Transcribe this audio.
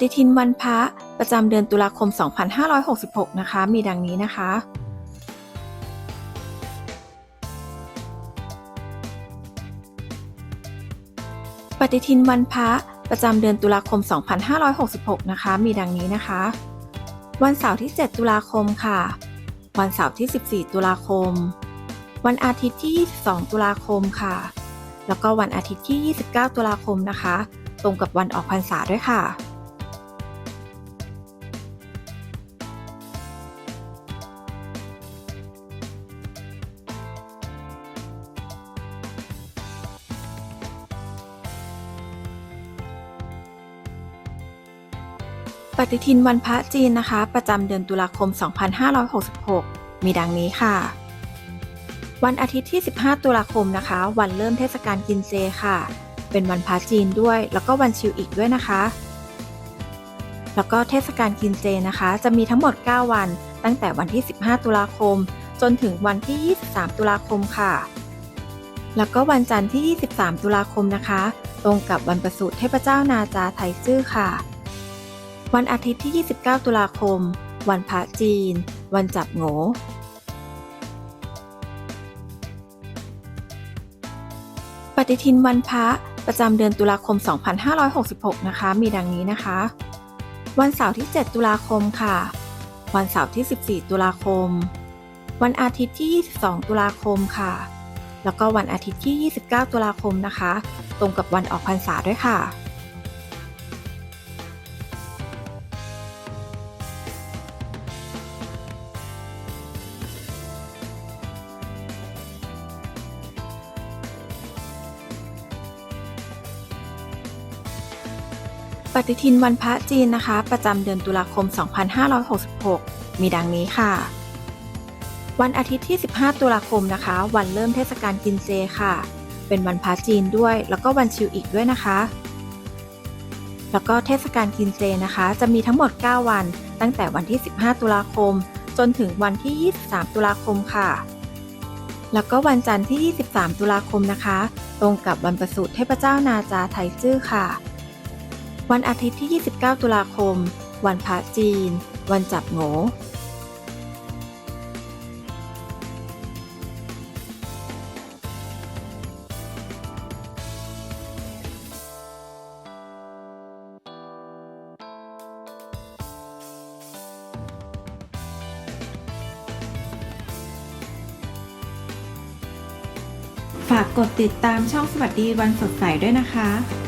ฏิทินวันพระประจำเดือนตุลาคม 2566 นะคะ มีดังนี้นะคะ ปฏิทินวันพระประจำเดือนตุลาคม 2566 นะคะ มีดังนี้นะคะ วันเสาร์ที่ 7 ตุลาคมค่ะ วันเสาร์ที่ 14 ตุลาคม วันอาทิตย์ที่ 22 ตุลาคมค่ะ แล้วก็วันอาทิตย์ที่ 29 ตุลาคมนะคะ ตรงกับวันออกพรรษาด้วยค่ะ ปฏิทินวันพระจีนนะคะ ประจำเดือนตุลาคม 2566 มีดังนี้ค่ะ วันอาทิตย์ที่ 15 ตุลาคมนะคะ วันเริ่มเทศกาลกินเจค่ะ เป็นวันพระจีนด้วย แล้วก็วันชิวอีกด้วยนะคะ แล้วก็เทศกาลกินเจนะคะ จะมีทั้งหมด 9 วัน ตั้งแต่วันที่ 15 ตุลาคม จนถึงวันที่ 23 ตุลาคมค่ะ แล้วก็วันจันทร์ที่ 23 ตุลาคมนะคะ ตรงกับวันประสูติเทพเจ้านาจาไทซื่อค่ะ วันอาทิตย์ที่ 29 ตุลาคม วันพระจีน วันจับโงปฏิทินวันพระประจำเดือนตุลาคม 2566 นะคะ มีดังนี้นะคะ วันเสาร์ที่ 7 ตุลาคมค่ะ วันเสาร์ที่ 14 ตุลาคม วันอาทิตย์ที่ 22 ตุลาคมค่ะ แล้วก็วันอาทิตย์ที่ 29 ตุลาคมนะคะ ตรงกับวันออกพรรษาด้วยค่ะ ปฏิทินวันพระจีนนะคะ ประจำเดือนตุลาคม 2566 มีดังนี้ค่ะ วันอาทิตย์ที่ 15 ตุลาคมนะคะ วันเริ่มเทศกาลกินเจค่ะ เป็นวันพระจีนด้วย แล้วก็วันชิวอีกด้วยนะคะ แล้วก็เทศกาลกินเจนะคะ จะมีทั้งหมด 9 วัน ตั้งแต่วันที่ 15 ตุลาคม จนถึงวันที่ 23 ตุลาคมค่ะ แล้วก็วันจันทร์ที่ 23 ตุลาคมนะคะ ตรงกับวันประสูติเทพเจ้านาจาไทซื่อค่ะ วันอาทิตย์ที่ 29 ตุลาคม วันพระจีน วันจับโงฝากกดติดตามช่องสวัสดีวันสดใสด้วยนะคะ